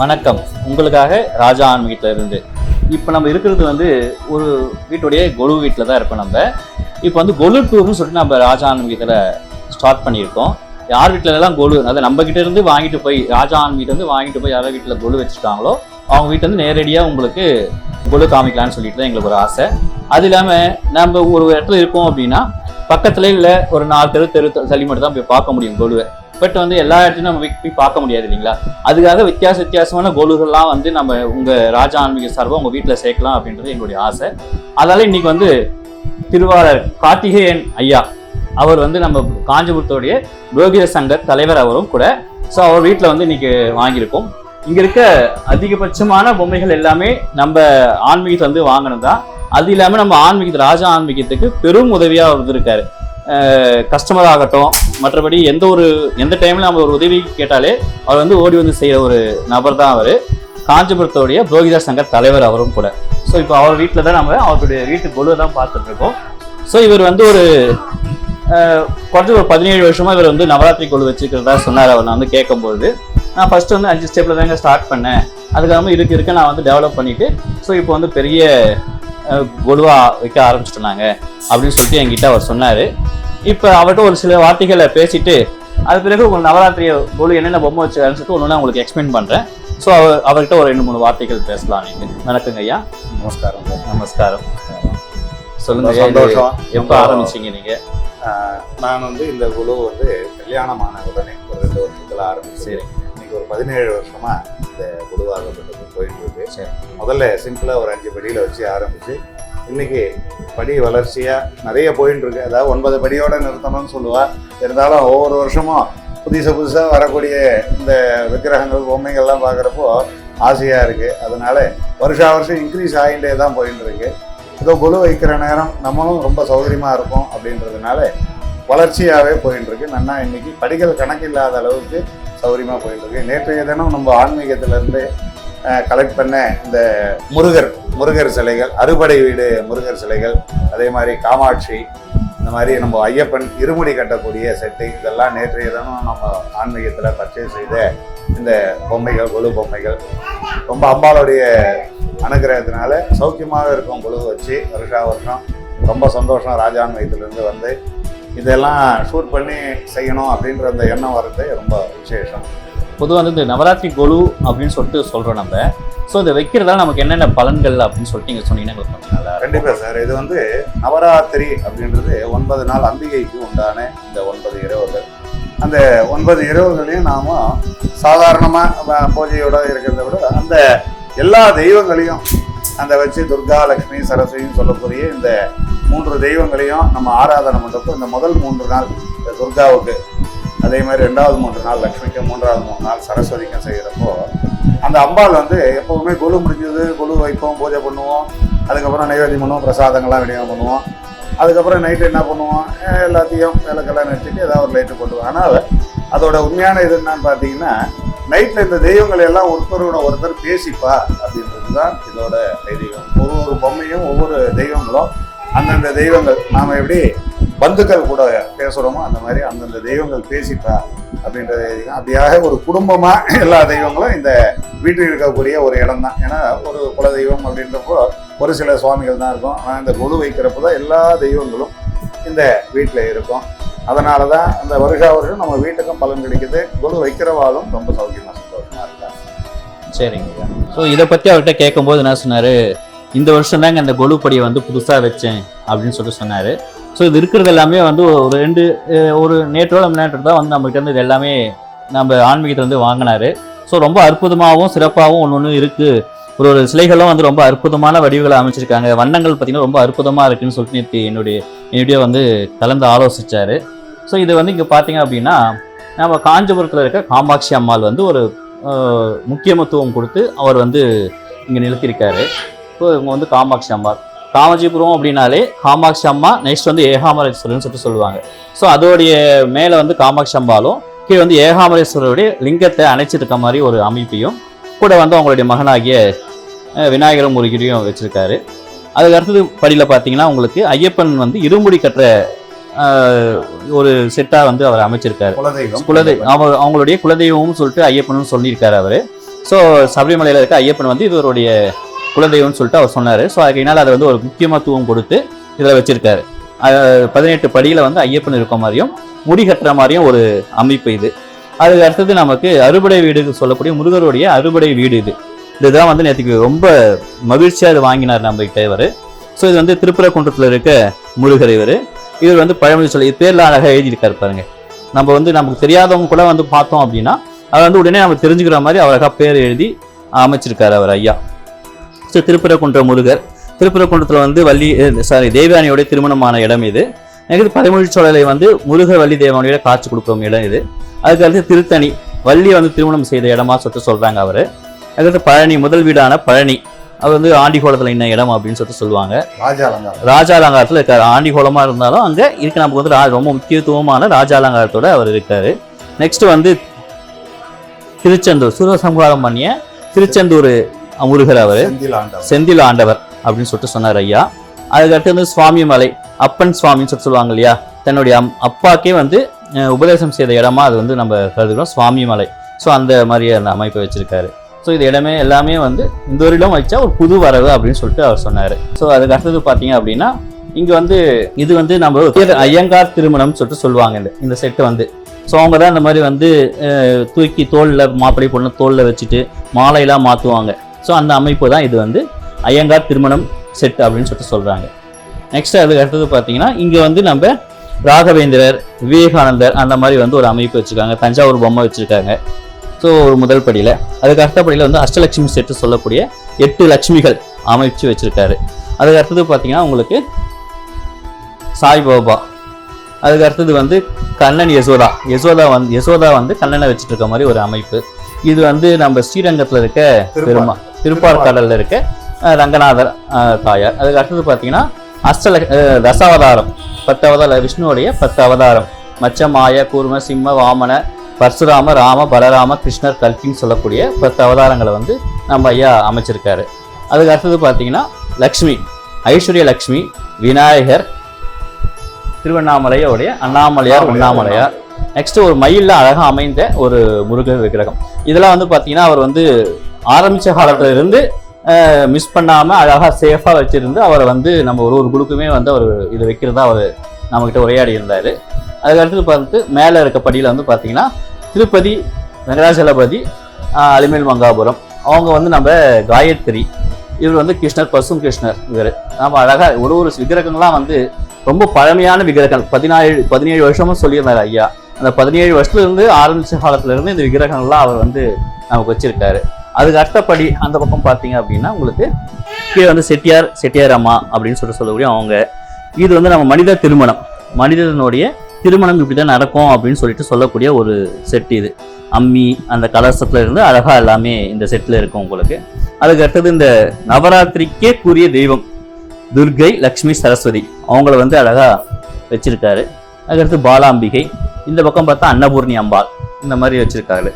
வணக்கம். உங்களுக்காக ராஜா ஆன்மீகத்தில் இருந்து. இப்போ நம்ம இருக்கிறது வந்து ஒரு வீட்டுடைய கொலு வீட்டில் தான் இருப்போம் நம்ம. இப்போ வந்து கொலு டூர்னு சொல்லிட்டு நம்ம ராஜா ஆன்மீகத்தில் ஸ்டார்ட் பண்ணியிருக்கோம். யார் வீட்டிலலாம் கொலு அதாவது நம்ம கிட்ட இருந்து வாங்கிட்டு போய் ராஜா ஆன்மீகத்தை இருந்து வாங்கிட்டு போய் யாரோ வீட்டில் கொலு வச்சுருக்காங்களோ அவங்க வீட்டில் இருந்து நேரடியாக உங்களுக்கு கொலு காமிக்கலாம்னு சொல்லிட்டு தான் எங்களுக்கு ஒரு ஆசை. அது இல்லாமல் நம்ம ஒரு இடத்துல இருக்கோம் அப்படின்னா பக்கத்துல இல்லை ஒரு நாலு தெரு தெரு தள்ளி மட்டும் தான் போய் பார்க்க முடியும் கொலுவை. பட் வந்து எல்லா இடத்துலையும் நம்ம போய் பார்க்க முடியாது இல்லைங்களா? அதுக்காக வித்தியாச வித்தியாசமான கோலுகள்லாம் வந்து நம்ம உங்கள் ராஜா ஆன்மீக சார்பாக உங்கள் வீட்டில் சேர்க்கலாம் அப்படின்றது எங்களுடைய ஆசை. அதனால இன்னைக்கு வந்து திருவாளர் கார்த்திகேயன் ஐயா அவர் வந்து நம்ம காஞ்சிபுரத்துடைய புரோகித சங்க தலைவர் அவரும் கூட. ஸோ அவர் வீட்டில் வந்து இன்னைக்கு வாங்கியிருக்கோம். இங்கே இருக்க அதிகபட்சமான பொம்மைகள் எல்லாமே நம்ம ஆன்மீகத்தை வந்து வாங்கினது தான் அது இல்லாமல் நம்ம ஆன்மீகத்தை ராஜா ஆன்மீகத்துக்கு பெரும் உதவியாக இருந்திருக்காரு. கஸ்டமர் ஆகட்டும் மற்றபடி எந்த ஒரு எந்த டைம்ல நம்ம ஒரு உதவி கேட்டாலே அவர் வந்து ஓடி வந்து செய்கிற ஒரு நபர் தான் அவர். காஞ்சிபுரத்தோடைய புரோகிதா சங்க தலைவர் அவரும் கூட. ஸோ இப்போ அவர் வீட்டில் தான் நம்ம அவருடைய வீட்டு கொலுவை தான் பார்த்துட்டு இருக்கோம். ஸோ இவர் வந்து ஒரு குறைஞ்ச ஒரு பதினேழு வருஷமாக இவர் வந்து நவராத்திரி கொழு வச்சுக்கிறதா சொன்னார் அவர். நான் வந்து கேட்கும்போது நான் ஃபஸ்ட்டு வந்து அஞ்சு ஸ்டெப்பில் தாங்க ஸ்டார்ட் பண்ணேன். அதுக்காக இருக்க இருக்க நான் வந்து டெவலப் பண்ணிவிட்டு ஸோ இப்போ வந்து பெரிய கொலுவாக வைக்க ஆரம்பிச்சிட்டோம் அப்படின்னு சொல்லிட்டு என்கிட்ட அவர் சொன்னார். இப்போ அவர்கிட்ட ஒரு சில வார்த்தைகளை பேசிட்டு அது பிறகு உங்களுக்கு நவராத்திரி கொலு என்னென்ன பொம்மை வச்சுக்காருன்னு சொல்லிட்டு ஒன்று உங்களுக்கு எக்ஸ்பிளைன் பண்றேன். ஸோ அவர் அவர்கிட்ட ஒரு ரெண்டு மூணு வார்த்தைகள் பேசலாம் நீங்க வணக்கங்க ஐயா. நமஸ்காரம். நமஸ்காரம். சொல்லுங்க சந்தோஷம். எப்போ ரொம்ப- ஆரம்பிச்சீங்க நீங்க? ஆஹ் நான் வந்து இந்த குழு வந்து கல்யாணமான உடனே ஒரு ரெண்டு வருஷத்துல ஆரம்பிச்சு சரி. இன்னைக்கு ஒரு பதினேழு வருஷமா இந்த குழுவாகப்பட்டது போயிட்டு இருக்கு. முதல்ல சிம்பிளா ஒரு அஞ்சு படியில வச்சு ஆரம்பிச்சு இன்னைக்கு படி வளர்ச்சியாக நிறைய போயின்னு இருக்கு அதாவது ஒன்பது படியோட நிறுத்தணும்னு சொல்லுவாள் இருந்தாலும் ஒவ்வொரு வருஷமும் புதுசு புதுசாக வரக்கூடிய இந்த விக்கிரகங்கள் பொம்மைகள்லாம் பார்க்குறப்போ ஆசையாக இருக்குது அதனால வருஷா வருஷம் இன்க்ரீஸ் ஆகிட்டே தான் போயின்னு இருக்கு ஏதோ குழு வைக்கிற நேரம் நம்மளும் ரொம்ப சௌகரியமாக இருக்கும் அப்படின்றதுனால வளர்ச்சியாகவே போயின்னு இருக்கு நன்னா இன்னைக்கு படிகள் கணக்கில்லாத அளவுக்கு சௌகரியமாக போயிட்டு இருக்கு நேற்றைய தினம் நம்ம ஆன்மீகத்திலேருந்து கலெக்ட் பண்ண இந்த முருகர் முருகர் சிலைகள் அறுபடை வீடு முருகர் சிலைகள் அதே மாதிரி காமாட்சி இந்த மாதிரி நம்ம ஐயப்பன் இருமுடி கட்டக்கூடிய செட்டு இதெல்லாம் நேற்றைய தினம் நம்ம ஆன்மீகத்தில் பர்ச்சேஸ் செய்த இந்த பொம்மைகள் கொலு பொம்மைகள். ரொம்ப அம்பாளுடைய அனுகிரகத்தினால சௌக்கியமாக இருக்கும் குழு வச்சு வருஷா வருஷம் ரொம்ப சந்தோஷம் ராஜான்மயத்திலேருந்து வந்து. இதெல்லாம் ஷூட் பண்ணி செய்யணும் அப்படின்ற அந்த எண்ணம் வர்றது ரொம்ப விசேஷம். பொதுவாக வந்து இந்த நவராத்திரி கொலு அப்படின்னு சொல்லிட்டு சொல்கிறோம் நம்ம. ஸோ இதை வைக்கிறதால நமக்கு என்னென்ன பலன்கள் அப்படின்னு சொல்லிட்டு நீங்கள் சொன்னீங்கன்னா கொஞ்சம் நல்லா சார். இது வந்து நவராத்திரி அப்படின்றது ஒன்பது நாள் அம்பிகைக்கு உண்டான இந்த ஒன்பது இரவுகள். அந்த ஒன்பது இரவுகளையும் நாம் சாதாரணமாக பூஜையோட இருக்கிறத விட அந்த எல்லா தெய்வங்களையும் அந்த வச்சு துர்கா லக்ஷ்மி சரஸ்வதினு சொல்லக்கூடிய இந்த மூன்று தெய்வங்களையும் நம்ம ஆராதனை பண்ணுறப்போ இந்த முதல் மூன்று நாள் இந்த துர்காவுக்கு அதே மாதிரி ரெண்டாவது மூன்று நாள் லக்ஷ்மிக்கும் மூன்றாவது மூணு நாள் சரஸ்வதிக்கும் செய்கிறப்போ அந்த அம்பாள் வந்து எப்போவுமே குழு முடிஞ்சது குழு வைப்போம் பூஜை பண்ணுவோம். அதுக்கப்புறம் நைவேத்தியம் பண்ணுவோம் பிரசாதங்கள்லாம் விநியோகம் பண்ணுவோம். அதுக்கப்புறம் நைட்டு என்ன பண்ணுவோம்? எல்லாத்தையும் விளக்கெல்லாம் நிறுத்திட்டு ஏதாவது ஒரு லைட்டு போட்டுவோம். ஆனால் அதோட உண்மையான இது என்னன்னு பார்த்தீங்கன்னா நைட்டில் இந்த தெய்வங்களை எல்லாம் ஒருத்தரோட ஒருத்தர் பேசிப்பா அப்படின்றது தான் இதோட ஐதீகம் ஒரு ஒரு பொம்மையும் ஒவ்வொரு தெய்வங்களும் அந்தந்த தெய்வங்கள். நாம் எப்படி பந்துக்கள் கூட பேசுகிறோமோ அந்த மாதிரி அந்தந்த தெய்வங்கள் பேசிப்பா அப்படின்றது அப்படியாக ஒரு குடும்பமாக எல்லா தெய்வங்களும் இந்த வீட்டில் இருக்கக்கூடிய ஒரு இடம் தான் ஏன்னா ஒரு குலதெய்வம் அப்படின்றப்போ ஒரு சில சுவாமிகள் தான் இருக்கும். ஆனால் இந்த குழு வைக்கிறப்போ தான் எல்லா தெய்வங்களும் இந்த வீட்டில் இருக்கும். அதனால தான் அந்த வருஷா நம்ம வீட்டுக்கும் பலன் கிடைக்குது. குழு வைக்கிறவாலும் ரொம்ப சௌக்கியமாக சந்தோஷமாக இருக்காங்க சரிங்க ஸோ இதை பற்றி அவர்கிட்ட கேட்கும்போது என்ன சொன்னார்? இந்த வருஷம் தாங்க இந்த கொலுப்படியை படியை வந்து புதுசாக வச்சேன் அப்படின்னு சொல்லிட்டு சொன்னார். ஸோ இது இருக்கிறது எல்லாமே வந்து ஒரு ரெண்டு ஒரு நேற்றோட முன்னேற்றம் தான் வந்து நம்மகிட்ட இருந்து இது எல்லாமே நம்ம ஆன்மீகத்திலேருந்து வாங்கினாரு. ஸோ ரொம்ப அற்புதமாகவும் சிறப்பாகவும் ஒன்று ஒன்று இருக்குது ஒரு ஒரு சிலைகளும் வந்து ரொம்ப அற்புதமான வடிவுகளை அமைச்சிருக்காங்க. வண்ணங்கள் பார்த்திங்கன்னா ரொம்ப அற்புதமாக இருக்குதுன்னு சொல்லிட்டு நேற்று என்னுடைய என்னுடைய வந்து கலந்து ஆலோசித்தார் ஸோ இது வந்து இங்கே பார்த்தீங்க அப்படின்னா நம்ம காஞ்சிபுரத்தில் இருக்க காமாட்சி அம்மாள் வந்து ஒரு முக்கியமத்துவம் முக்கியத்துவம் கொடுத்து அவர் வந்து இங்கே நிறுத்தியிருக்காரு. ஸோ இவங்க வந்து காமாட்சி அம்மாள். காமாட்சிபுரம் அப்படின்னாலே காமாட்சி அம்மா நெக்ஸ்ட் வந்து ஏகாமரேஸ்வரர்னு சொல்லிட்டு சொல்லுவாங்க. ஸோ அதோடைய மேலே வந்து காமாட்சி அம்பாலும் கீழே வந்து ஏகாமரேஸ்வரருடைய லிங்கத்தை அணைச்சிருக்க மாதிரி ஒரு அமைப்பையும் கூட வந்து அவங்களுடைய மகனாகிய விநாயகரும் முருகிரியும் வச்சிருக்காரு. அதுக்கு அடுத்தது படியில் பார்த்தீங்கன்னா உங்களுக்கு ஐயப்பன் வந்து இருமுடி கட்டுற ஒரு செட்டாக வந்து அவர் அமைச்சிருக்காரு. குலதெய்வம். குலதெய் அவர் அவங்களுடைய குலதெய்வம்னு சொல்லிட்டு ஐயப்பனும் சொல்லியிருக்காரு அவரு. ஸோ சபரிமலையில் இருக்க ஐயப்பன் வந்து இவருடைய குலதெய்வம்னு சொல்லிட்டு அவர் சொன்னார். ஸோ அதனால அதை வந்து ஒரு முக்கியத்துவம் கொடுத்து இதில் வச்சிருக்காரு. பதினெட்டு படியில் வந்து ஐயப்பன் இருக்க மாதிரியும் முடி கட்டுற மாதிரியும் ஒரு அமைப்பு இது. அதுக்கு அடுத்தது நமக்கு அறுபடை வீடு சொல்லக்கூடிய முருகருடைய அறுபடை வீடு இது. இதுதான் வந்து நேற்றுக்கு ரொம்ப மகிழ்ச்சியாக இது வாங்கினார் நம்ம கிட்ட இவர். ஸோ இது வந்து திருப்பரங்குன்றத்தில் இருக்க முருகர் இவர். இவர் வந்து பழமொழி சொல்லி பேரில் பேர்ல அழகாக எழுதியிருக்காரு பாருங்க. நம்ம வந்து நமக்கு தெரியாதவங்க கூட வந்து பார்த்தோம் அப்படின்னா அதை வந்து உடனே நம்ம தெரிஞ்சுக்கிற மாதிரி அழகாக பேர் எழுதி அமைச்சிருக்காரு அவர் ஐயா. ஸோ திருப்பரங்குன்ற முருகர். திருப்பரங்குன்றத்தில் வந்து வள்ளி சாரி தேவயானியோட திருமணமான இடம் இது. நெக்ஸ்ட் பதிமொழி சோழலை வந்து முருகர் வள்ளி தேவயானியோட காட்சி கொடுக்கும் இடம் இது. அதுக்கு அடுத்து திருத்தணி. வள்ளியை வந்து திருமணம் செய்த இடமா சொல்லிட்டு சொல்றாங்க அவர். அதுக்கடுத்து பழனி முதல் வீடான பழனி. அது வந்து ஆண்டிகோலத்தில் இன்ன இடம் அப்படின்னு சொல்லிட்டு சொல்லுவாங்க. ராஜா அலங்காரம். ராஜா அலங்காரத்தில் இருக்காரு. ஆண்டிகோலமாக இருந்தாலும் அங்கே இருக்கு. நமக்கு வந்து ரொம்ப முக்கியத்துவமான ராஜா அலங்காரத்தோட அவர் இருக்காரு. நெக்ஸ்ட் வந்து திருச்செந்தூர் சூரசம்ஹாரம் பண்ணிய திருச்செந்தூர் முருகர் அவர். செந்தில் ஆண்டவர். செந்தில் ஆண்டவர் அப்படின்னு சொல்லிட்டு சொன்னார் ஐயா. அதுக்கடுத்து வந்து சுவாமி மலை அப்பன் சுவாமின்னு சொல்லிட்டு சொல்லுவாங்க இல்லையா? தன்னுடைய அப்பாக்கே வந்து உபதேசம் செய்த இடமா அது வந்து நம்ம கருதுகிறோம் சுவாமி மலை. ஸோ அந்த மாதிரி அந்த அமைப்பை வச்சிருக்காரு. ஸோ இது இடமே எல்லாமே வந்து இந்த ஒரு இடம் வச்சா ஒரு புது வரவு அப்படின்னு சொல்லிட்டு அவர் சொன்னார். ஸோ அதுக்கு அடுத்தது பார்த்தீங்க அப்படின்னா இங்கே வந்து இது வந்து நம்ம ஐயங்கார் திருமணம் சொல்லிட்டு சொல்லுவாங்க இந்த இந்த செட்டு வந்து. ஸோ அவங்க தான் இந்த மாதிரி வந்து தூக்கி தோளில் மாப்பிள்ளை பொண்ணு தோளில் வச்சுட்டு மாலையெல்லாம் மாற்றுவாங்க ஸோ அந்த அமைப்பு தான் இது வந்து ஐயங்கார் திருமணம் செட் அப்படின்னு சொல்லிட்டு சொல்கிறாங்க நெக்ஸ்ட் அதுக்கு அடுத்தது பார்த்தீங்கன்னா இங்கே வந்து நம்ம ராகவேந்திரர் விவேகானந்தர் அந்த மாதிரி வந்து ஒரு அமைப்பு வச்சுருக்காங்க. தஞ்சாவூர் பொம்மை வச்சுருக்காங்க. ஸோ ஒரு முதல் படியில். அதுக்கு அடுத்த படியில் வந்து அஷ்டலட்சுமி செட்டு சொல்லக்கூடிய எட்டு லட்சுமிகள் அமைச்சு வச்சுருக்காரு. அதுக்கு அடுத்தது பார்த்தீங்கன்னா உங்களுக்கு சாய்பாபா அதுக்கு அடுத்தது வந்து கண்ணன் யசோதா. யசோதா வந்து யசோதா வந்து கண்ணனை வச்சுட்டு இருக்க மாதிரி ஒரு அமைப்பு. இது வந்து நம்ம ஸ்ரீரங்கத்தில் இருக்க பெருமா திருப்பார்கடலில் இருக்க. அஹ், ரங்கநாதர் தாயார். அதுக்கு அடுத்தது பார்த்தீங்கன்னா அஷ்டல தசாவதாரம் பத்து அவதாரம் விஷ்ணுவுடைய பத்து அவதாரம் மச்ச மாய கூர்ம சிம்ம வாமன பரசுராம ராம பலராம கிருஷ்ணர் கல்கின்னு சொல்லக்கூடிய பத்து அவதாரங்களை வந்து நம்ம ஐயா அமைச்சிருக்காரு. அதுக்கு அடுத்தது பார்த்தீங்கன்னா லக்ஷ்மி ஐஸ்வர்ய லக்ஷ்மி விநாயகர் திருவண்ணாமலையோடைய அண்ணாமலையார் உண்ணாமலையார். நெக்ஸ்ட் ஒரு மயில்ல அழகா அமைந்த ஒரு முருகர் விக்கிரகம். இதெல்லாம் வந்து பார்த்தீங்கன்னா அவர் வந்து ஆரம்பிச்ச காலத்துல இருந்து மிஸ் பண்ணாம அழகா சேஃபா வச்சிருந்து அவரை வந்து நம்ம ஒரு ஒரு குழுக்குமே வந்து அவர் இது வைக்கிறதா அவர் நம்மக்கிட்ட உரையாடி இருந்தாரு. அதுக்கடுத்து பார்த்து மேலே இருக்க படியில் வந்து பார்த்தீங்கன்னா திருப்பதி வெங்கடாச்சலபதி அலிமேல் மங்காபுரம். அவங்க வந்து நம்ம காயத்ரி இவர் வந்து கிருஷ்ணர் பசும் கிருஷ்ணர் இவர். நம்ம அழகா ஒரு ஒரு விக்கிரகங்கள்லாம் வந்து ரொம்ப பழமையான விக்கிரகங்கள். பதினாறு பதினேழு வருஷமும் சொல்லியிருந்தார் ஐயா. அந்த பதினேழு வருஷத்துல இருந்து ஆரம்பிச்ச காலத்துல இருந்து இந்த விக்கிரகங்கள்லாம் அவர் வந்து நமக்கு வச்சிருக்காரு. அதுக்கு அடுத்தபடி அந்த பக்கம் பார்த்தீங்க அப்படின்னா உங்களுக்கு கீழே வந்து செட்டியார் செட்டியார் அம்மா அப்படின்னு சொல்லிட்டு சொல்லக்கூடிய அவங்க. இது வந்து நம்ம மனித திருமணம். மனிதனுடைய திருமணம் இப்படி தான் நடக்கும் அப்படின்னு சொல்லிட்டு சொல்லக்கூடிய ஒரு செட் இது. அம்மி அந்த கலசத்துல இருந்து அழகா எல்லாமே இந்த செட்டில் இருக்கும் உங்களுக்கு. அதுக்கு அடுத்தது இந்த நவராத்திரிக்கே கூறிய தெய்வம் துர்கை லக்ஷ்மி சரஸ்வதி. அவங்கள வந்து அழகா வச்சிருக்காரு. அதுக்கடுத்து பாலாம்பிகை. இந்த பக்கம் பார்த்தா அன்னபூர்ணி அம்பாள். இந்த மாதிரி வச்சிருக்காரு.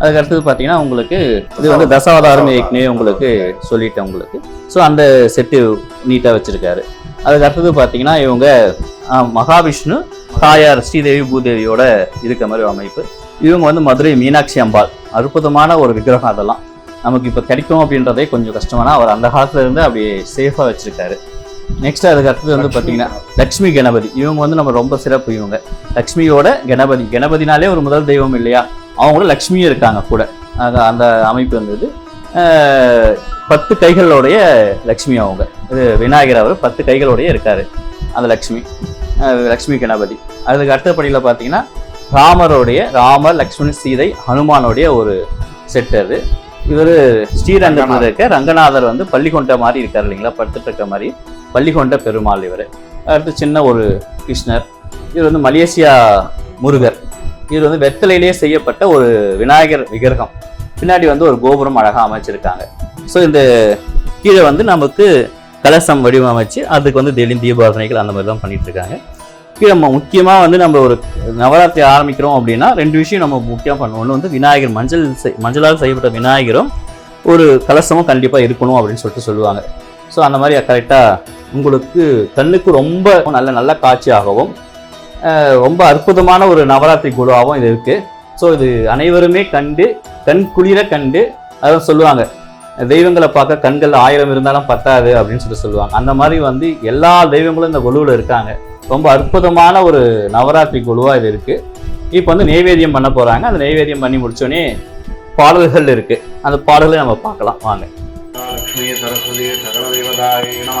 அதுக்கு அடுத்தது பார்த்தீங்கன்னா உங்களுக்கு இது வந்து தசாவதாரம் ஏற்கனவே உங்களுக்கு சொல்லிட்டேன் உங்களுக்கு. ஸோ அந்த செட்டு நீட்டாக வச்சிருக்காரு. அதுக்கு அடுத்தது பார்த்தீங்கன்னா இவங்க மகாவிஷ்ணு தாயார் ஸ்ரீதேவி பூதேவியோட இருக்க மாதிரி ஒரு அமைப்பு. இவங்க வந்து மதுரை மீனாட்சி அம்பாள். அற்புதமான ஒரு விக்கிரகம் அதெல்லாம். நமக்கு இப்போ கிடைக்கும் அப்படின்றதே கொஞ்சம் கஷ்டமான அவர் அந்த காலத்துல இருந்து அப்படியே சேஃபாக வச்சிருக்காரு. நெக்ஸ்ட் அதுக்கு அடுத்தது வந்து பார்த்தீங்கன்னா லக்ஷ்மி கணபதி. இவங்க வந்து நம்ம ரொம்ப சிறப்பு இவங்க. லக்ஷ்மியோட கணபதி. கணபதினாலே ஒரு முதல் தெய்வம் இல்லையா? அவங்க கூட லக்ஷ்மியும் இருக்காங்க கூட. அந்த அமைப்பு இருந்தது. ஆஹ் பத்து கைகளோடைய லக்ஷ்மி அவங்க. இது விநாயகர் அவர் பத்து கைகளோடைய இருக்காரு அந்த லக்ஷ்மி. லக்ஷ்மி கணபதி. அதுக்கு அடுத்தபடியில் பார்த்தீங்கன்னா ராமருடைய ராமர் லக்ஷ்மண் சீதை ஹனுமானுடைய ஒரு செட் அது. இவர் ஸ்ரீரங்கத்தில் இருக்க ரங்கநாதர் வந்து பள்ளிகொண்ட மாதிரி இருக்கார் இல்லைங்களா? படுத்துட்டு இருக்க மாதிரி. பள்ளிகொண்ட பெருமாள் இவர். அடுத்து சின்ன ஒரு கிருஷ்ணர். இவர் வந்து மலேசியா முருகர். இது வந்து வெத்தலையிலேயே செய்யப்பட்ட ஒரு விநாயகர் விக்கிரகம். பின்னாடி வந்து ஒரு கோபுரம் அழகாக அமைச்சிருக்காங்க. ஸோ இந்த கீழே வந்து நமக்கு கலசம் வடிவமைச்சு அதுக்கு வந்து தெளி தீபாரணைகள் அந்த மாதிரி தான் பண்ணிட்டு இருக்காங்க கீழே நம்ம முக்கியமாக வந்து நம்ம ஒரு நவராத்திரி ஆரம்பிக்கிறோம் அப்படின்னா ரெண்டு விஷயம் நம்ம முக்கியம் பண்ணணும். ஒன்று வந்து விநாயகர் மஞ்சள் செய்- மஞ்சளால் செய்யப்பட்ட விநாயகரும் ஒரு கலசமும் கண்டிப்பாக இருக்கணும் அப்படின்னு சொல்லிட்டு சொல்லுவாங்க. ஸோ அந்த மாதிரி கரெக்டாக உங்களுக்கு கண்ணுக்கு ரொம்ப நல்ல நல்ல காட்சியாகவும் ரொம்ப அற்புதமான ஒரு நவராத்திரி குழுவாகவும் இது இருக்குது ஸோ இது அனைவருமே கண்டு கண் குளிர கண்டு அதை சொல்லுவாங்க. தெய்வங்களை பார்க்க கண்கள் ஆயிரம் இருந்தாலும் பத்தாது அப்படின்னு சொல்லிட்டு சொல்லுவாங்க. அந்த மாதிரி வந்து எல்லா தெய்வங்களும் இந்த குழுவில் இருக்காங்க. ரொம்ப அற்புதமான ஒரு நவராத்திரி குழுவாக இது இருக்கு. இப்போ வந்து நெய்வேத்தியம் பண்ண போறாங்க. அந்த நெய்வேத்தியம் பண்ணி முடிச்சோடனே பாடல்கள் இருக்கு. அந்த பாடல்களை நம்ம பார்க்கலாம். வாங்க. சரஸ்வதி சகல தேவதாய நம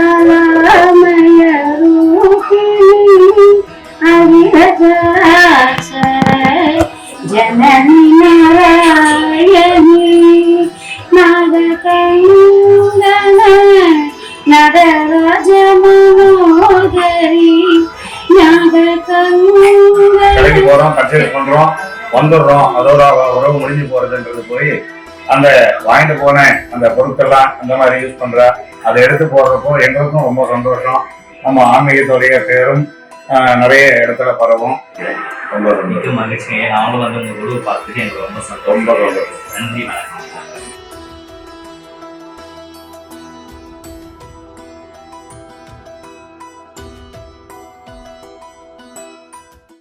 ಕಲಾಮಯ ರೂಪಿಣಿ ಹರಿಹರಾಚರ ಜನನಿ ನಾರಾಯಣಿ ನಾಗಕೈಂಗನ ನಗರಾಜ ಮನೋದರಿ நாகக்கண்ணுங்க போறோம் கட்சி பண்றோம் வந்துடுறோம். அதோட உறவு முடிஞ்சு போறதுன்றது போய் அந்த வாங்கிட்டு போன அந்த பொருட்கள்லாம் அந்த மாதிரி யூஸ் பண்ற அதை எடுத்து போடுறப்போ எங்களுக்கும் ரொம்ப சந்தோஷம். நம்ம ஆன்மீகத்துடைய பேரும் நிறைய இடத்துல பரவும். ரொம்ப சந்தோஷம். மிக மகிழ்ச்சிங்க. நானும் வந்து உங்க குழுவை பார்த்துட்டு எனக்கு ரொம்ப ரொம்ப சந்தோஷம். நன்றி வணக்கம்.